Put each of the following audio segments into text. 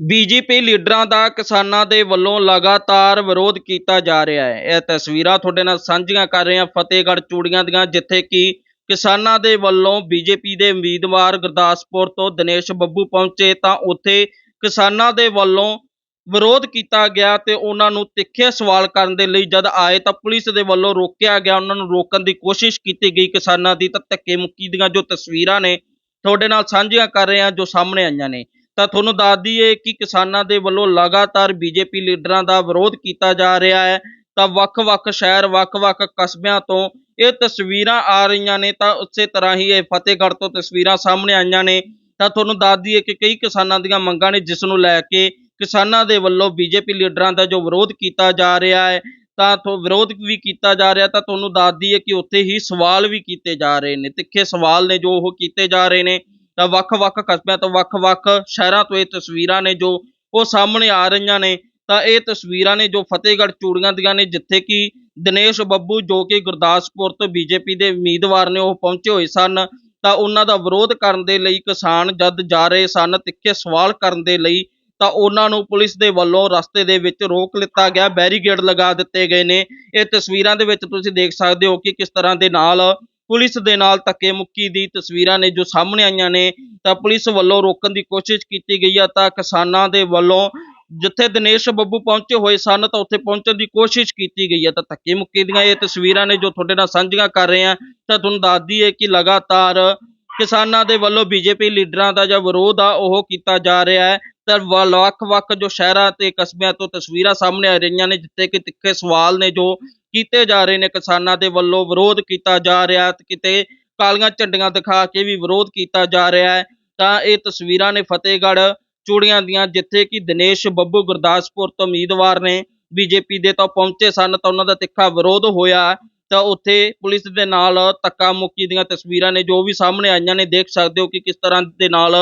BJP ਲੀਡਰਾਂ ਦਾ ਕਿਸਾਨਾਂ ਦੇ ਵੱਲੋਂ ਲਗਾਤਾਰ ਵਿਰੋਧ ਕੀਤਾ ਜਾ ਰਿਹਾ ਹੈ। ਇਹ ਤਸਵੀਰਾਂ ਤੁਹਾਡੇ ਨਾਲ ਸਾਂਝੀਆਂ ਕਰ ਰਹੇ ਹਾਂ ਫਤਿਹਗੜ੍ਹ ਚੂੜੀਆਂ ਦੀਆਂ, ਜਿੱਥੇ ਕਿ ਕਿਸਾਨਾਂ ਦੇ ਵੱਲੋਂ ਬੀਜੇਪੀ ਦੇ ਉਮੀਦਵਾਰ ਗੁਰਦਾਸਪੁਰ ਤੋਂ ਦਿਨੇਸ਼ ਬੱਬੂ ਪਹੁੰਚੇ ਤਾਂ ਉੱਥੇ ਕਿਸਾਨਾਂ ਦੇ ਵੱਲੋਂ ਵਿਰੋਧ ਕੀਤਾ ਗਿਆ ਤੇ ਉਹਨਾਂ ਨੂੰ ਤਿੱਖੇ ਸਵਾਲ ਕਰਨ ਦੇ ਲਈ ਜਦ ਆਏ ਤਾਂ ਪੁਲਿਸ ਦੇ ਵੱਲੋਂ ਰੋਕਿਆ ਗਿਆ। ਉਹਨਾਂ ਨੂੰ ਰੋਕਣ ਦੀ ਕੋਸ਼ਿਸ਼ ਕੀਤੀ ਗਈ ਕਿਸਾਨਾਂ ਦੀ ਤਾਂ ਧੱਕੇ ਮੁੱਕੀ ਦੀਆਂ ਜੋ ਤਸਵੀਰਾਂ ਨੇ ਤੁਹਾਡੇ ਨਾਲ ਸਾਂਝੀਆਂ ਕਰ ਰਹੇ ਹਾਂ ਜੋ ਸਾਹਮਣੇ ਆਈਆਂ ਨੇ। ਤਾਂ ਤੁਹਾਨੂੰ ਦੱਸ ਦਈਏ ਕਿ ਕਿਸਾਨਾਂ ਦੇ ਵੱਲੋਂ ਲਗਾਤਾਰ ਬੀਜੇਪੀ ਲੀਡਰਾਂ ਦਾ ਵਿਰੋਧ ਕੀਤਾ ਜਾ ਰਿਹਾ ਹੈ। ਤਾਂ ਵੱਖ-ਵੱਖ ਸ਼ਹਿਰ, ਵੱਖ-ਵੱਖ ਕਸਬਿਆਂ ਤੋਂ ਇਹ ਤਸਵੀਰਾਂ ਆ ਰਹੀਆਂ ਨੇ। ਤਾਂ ਉਸੇ ਤਰ੍ਹਾਂ ਹੀ ਇਹ ਫਤਿਹਗੜ੍ਹ ਤੋਂ ਤਸਵੀਰਾਂ ਸਾਹਮਣੇ ਆਈਆਂ ਨੇ। ਤਾਂ ਤੁਹਾਨੂੰ ਦੱਸ ਦਈਏ ਕਿ ਕਈ ਕਿਸਾਨਾਂ ਦੀਆਂ ਮੰਗਾਂ ਨੇ, ਜਿਸ ਨੂੰ ਲੈ ਕੇ ਕਿਸਾਨਾਂ ਦੇ ਵੱਲੋਂ ਬੀਜੇਪੀ ਲੀਡਰਾਂ ਦਾ ਜੋ ਵਿਰੋਧ ਕੀਤਾ ਜਾ ਰਿਹਾ ਹੈ, ਤਾਂ ਤੋਂ ਵਿਰੋਧ ਵੀ ਕੀਤਾ ਜਾ ਰਿਹਾ। ਤਾਂ ਤੁਹਾਨੂੰ ਦੱਸ ਦਈਏ ਕਿ ਉੱਥੇ ਹੀ ਸਵਾਲ ਵੀ ਕੀਤੇ ਜਾ ਰਹੇ ਨੇ। ਤਿੱਖੇ ਸਵਾਲ ਨੇ ਜੋ ਉਹ ਕੀਤੇ ਜਾ ਰਹੇ ਨੇ। ਤਾਂ ਵੱਖ-ਵੱਖ ਕਸਬਿਆਂ ਤੋਂ ਵੱਖ-ਵੱਖ ਸ਼ਹਿਰਾਂ ਤੋਂ ਇਹ ਤਸਵੀਰਾਂ ਨੇ ਜੋ ਉਹ ਸਾਹਮਣੇ ਆ ਰਹੀਆਂ ਨੇ, ਤਾਂ ਇਹ ਤਸਵੀਰਾਂ ਨੇ ਜੋ ਫਤਿਹਗੜ੍ਹ ਚੂੜੀਆਂ ਦੀਆਂ ਨੇ, ਜਿੱਥੇ ਕਿ ਦਿਨੇਸ਼ ਬੱਬੂ ਜੋ ਕਿ ਗੁਰਦਾਸਪੁਰ ਤੋਂ ਬੀਜੇਪੀ ਦੇ ਉਮੀਦਵਾਰ ਨੇ ਉਹ ਪਹੁੰਚੇ ਹੋਏ ਸਨ, ਤਾਂ ਉਹਨਾਂ ਦਾ ਵਿਰੋਧ ਕਰਨ ਦੇ ਲਈ ਕਿਸਾਨ ਜਦ ਜਾ ਰਹੇ ਸਨ, ਤਿੱਖੇ ਸਵਾਲ ਕਰਨ ਦੇ ਲਈ, ਤਾਂ ਉਹਨਾਂ ਨੂੰ ਪੁਲਿਸ ਦੇ ਵੱਲੋਂ ਰਸਤੇ ਦੇ ਵਿੱਚ ਰੋਕ ਲਿੱਤਾ ਗਿਆ ਬੈਰੀਗੇਡ ਲਗਾ ਦਿੱਤੇ ਗਏ ਨੇ। ਇਹ ਤਸਵੀਰਾਂ ਦੇ ਵਿੱਚ ਤੁਸੀਂ ਦੇਖ ਸਕਦੇ ਹੋ ਕਿ ਕਿਸ ਤਰ੍ਹਾਂ ਦੇ ਨਾਲ ਪੁਲਿਸ ਦੇ ਨਾਲ ਧੱਕੇ ਮੁੱਕੀ ਦੀ ਤਸਵੀਰਾਂ ਨੇ ਜੋ ਸਾਹਮਣੇ ਆਈਆਂ ਨੇ, ਤਾਂ ਪੁਲਿਸ ਵੱਲੋਂ ਰੋਕਣ ਦੀ ਕੋਸ਼ਿਸ਼ ਕੀਤੀ ਗਈ ਆ, ਤਾਂ ਕਿਸਾਨਾਂ ਦੇ ਵੱਲੋਂ ਜਿੱਥੇ ਦਿਨੇਸ਼ ਬੱਬੂ ਪਹੁੰਚੇ ਹੋਏ ਸਨ, ਤਾਂ ਉੱਥੇ ਪਹੁੰਚਣ ਦੀ ਕੋਸ਼ਿਸ਼ ਕੀਤੀ ਗਈ ਹੈ ਤਾਂ ਧੱਕੇ ਮੁੱਕੀ ਦੀਆਂ ਇਹ ਤਸਵੀਰਾਂ ਨੇ ਜੋ ਤੁਹਾਡੇ ਨਾਲ ਸਾਂਝੀਆਂ ਕਰ ਰਹੇ ਹਾਂ ਤਾਂ ਤੁਹਾਨੂੰ ਦੱਸ ਦਈਏ ਕਿ ਲਗਾਤਾਰ ਕਿਸਾਨਾਂ ਦੇ ਵੱਲੋਂ ਬੀਜੇਪੀ ਲੀਡਰਾਂ ਦਾ ਜੋ ਵਿਰੋਧ ਆ, ਉਹ ਕੀਤਾ ਜਾ ਰਿਹਾ ਹੈ। ਤਾਂ ਵ- ਵੱਖ-ਵੱਖ ਜੋ ਸ਼ਹਿਰਾਂ ਤੇ ਕਸਬਿਆਂ ਤੋਂ ਤਸਵੀਰਾਂ ਸਾਹਮਣੇ ਆ ਰਹੀਆਂ ਨੇ, ਜਿੱਥੇ ਕਿ ਤਿੱਖੇ ਸਵਾਲ ਨੇ ਜੋ ਕੀਤੇ ਜਾ ਰਹੇ ਨੇ। ਕਿਸਾਨਾਂ ਦੇ ਵੱਲੋਂ ਵਿਰੋਧ ਕੀਤਾ ਜਾ ਰਿਹਾ ਤੇ ਕਿਤੇ ਕਾਲੀਆਂ ਝੰਡੀਆਂ ਦਿਖਾ ਕੇ ਵੀ ਵਿਰੋਧ ਕੀਤਾ ਜਾ ਰਿਹਾ ਹੈ, ਤਾਂ ਇਹ ਤਸਵੀਰਾਂ ਨੇ ਫਤਿਹਗੜ੍ਹ ਚੂੜੀਆਂ ਦੀਆਂ, ਜਿੱਥੇ ਕਿ ਦਿਨੇਸ਼ ਬੱਬੂ ਗੁਰਦਾਸਪੁਰ ਤੋਂ ਉਮੀਦਵਾਰ ਨੇ ਬੀਜੇਪੀ ਦੇ ਤਾਂ ਪਹੁੰਚੇ ਸਨ, ਤਾਂ ਉਹਨਾਂ ਦਾ ਤਿੱਖਾ ਵਿਰੋਧ ਹੋਇਆ ਤਾਂ ਉੱਥੇ ਪੁਲਿਸ ਦੇ ਨਾਲ ਧੱਕਾ ਮੁੱਕੀ ਦੀਆਂ ਤਸਵੀਰਾਂ ਨੇ, ਜੋ ਵੀ ਸਾਹਮਣੇ ਆਈਆਂ ਨੇ, ਦੇਖ ਸਕਦੇ ਹੋ ਕਿ ਕਿਸ ਤਰ੍ਹਾਂ ਦੇ ਨਾਲ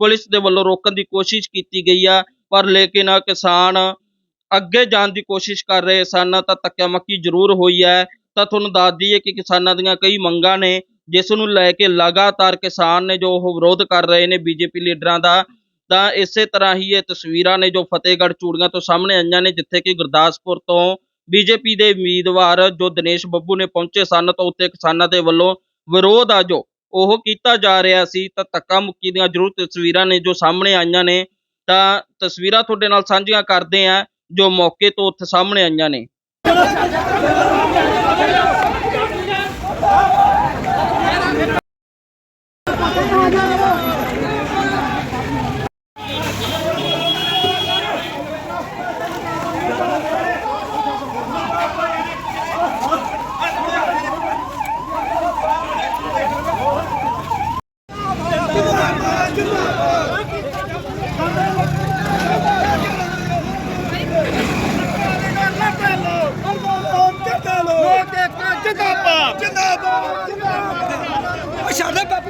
ਪੁਲਿਸ ਦੇ ਵੱਲੋਂ ਰੋਕਣ ਦੀ ਕੋਸ਼ਿਸ਼ ਕੀਤੀ ਗਈ ਆ। ਪਰ ਲੇਕਿਨ ਕਿਸਾਨ ਅੱਗੇ ਜਾਣ ਦੀ ਕੋਸ਼ਿਸ਼ ਕਰ ਰਹੇ ਸਨ, ਤਾਂ ਧੱਕਾ ਮੁੱਕੀ ਜ਼ਰੂਰ ਹੋਈ ਹੈ। ਤਾਂ ਤੁਹਾਨੂੰ ਦੱਸ ਦਈਏ ਕਿ ਕਿਸਾਨਾਂ ਦੀਆਂ ਕਈ ਮੰਗਾਂ ਨੇ, ਜਿਸ ਨੂੰ ਲੈ ਕੇ ਲਗਾਤਾਰ ਕਿਸਾਨ ਨੇ ਜੋ ਉਹ ਵਿਰੋਧ ਕਰ ਰਹੇ ਨੇ ਬੀਜੇਪੀ ਲੀਡਰਾਂ ਦਾ, ਤਾਂ ਇਸੇ ਤਰ੍ਹਾਂ ਹੀ ਇਹ ਤਸਵੀਰਾਂ ਨੇ ਜੋ ਫਤਿਹਗੜ੍ਹ ਚੂੜੀਆਂ ਤੋਂ ਸਾਹਮਣੇ ਆਈਆਂ ਨੇ, ਜਿੱਥੇ ਕਿ ਗੁਰਦਾਸਪੁਰ ਤੋਂ ਬੀਜੇਪੀ ਦੇ ਉਮੀਦਵਾਰ ਜੋ ਦਿਨੇਸ਼ ਬੱਬੂ ਨੇ ਪਹੁੰਚੇ ਸਨ, ਤਾਂ ਉੱਥੇ ਕਿਸਾਨਾਂ ਦੇ ਵੱਲੋਂ ਵਿਰੋਧ ਆ ਜੋ ਉਹ ਕੀਤਾ ਜਾ ਰਿਹਾ ਸੀ। ਤਾਂ ਧੱਕਾ ਮੁੱਕੀ ਦੀਆਂ ਜ਼ਰੂਰ ਤਸਵੀਰਾਂ ਨੇ ਜੋ ਸਾਹਮਣੇ ਆਈਆਂ ਨੇ। ਤਾਂ ਤਸਵੀਰਾਂ ਤੁਹਾਡੇ ਨਾਲ ਸਾਂਝੀਆਂ ਕਰਦੇ ਆ ਜੋ ਮੌਕੇ ਤੋਂ ਉੱਥੇ ਸਾਹਮਣੇ ਆਈਆਂ ਨੇ। 真的，真的，我晓得吧？